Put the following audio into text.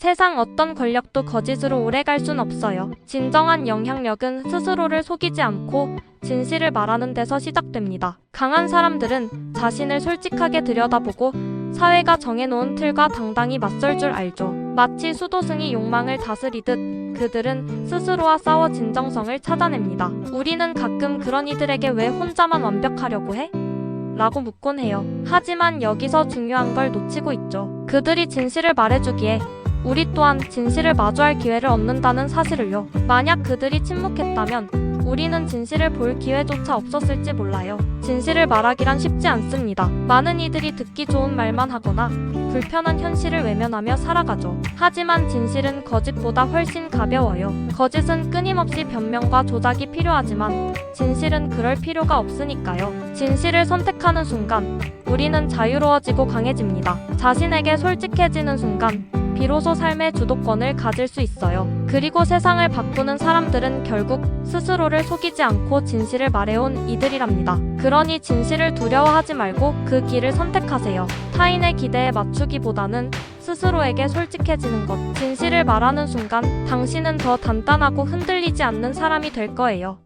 세상 어떤 권력도 거짓으로 오래 갈 순 없어요. 진정한 영향력은 스스로를 속이지 않고 진실을 말하는 데서 시작됩니다. 강한 사람들은 자신을 솔직하게 들여다보고 사회가 정해놓은 틀과 당당히 맞설 줄 알죠. 마치 수도승이 욕망을 다스리듯 그들은 스스로와 싸워 진정성을 찾아냅니다. 우리는 가끔 그런 이들에게 왜 혼자만 완벽하려고 해? 라고 묻곤 해요. 하지만 여기서 중요한 걸 놓치고 있죠. 그들이 진실을 말해주기에 우리 또한 진실을 마주할 기회를 얻는다는 사실을요. 만약 그들이 침묵했다면 우리는 진실을 볼 기회조차 없었을지 몰라요. 진실을 말하기란 쉽지 않습니다. 많은 이들이 듣기 좋은 말만 하거나 불편한 현실을 외면하며 살아가죠. 하지만 진실은 거짓보다 훨씬 가벼워요. 거짓은 끊임없이 변명과 조작이 필요하지만 진실은 그럴 필요가 없으니까요. 진실을 선택하는 순간 우리는 자유로워지고 강해집니다. 자신에게 솔직해지는 순간 비로소 삶의 주도권을 가질 수 있어요. 그리고 세상을 바꾸는 사람들은 결국 스스로를 속이지 않고 진실을 말해온 이들이랍니다. 그러니 진실을 두려워하지 말고 그 길을 선택하세요. 타인의 기대에 맞추기보다는 스스로에게 솔직해지는 것. 진실을 말하는 순간 당신은 더 단단하고 흔들리지 않는 사람이 될 거예요.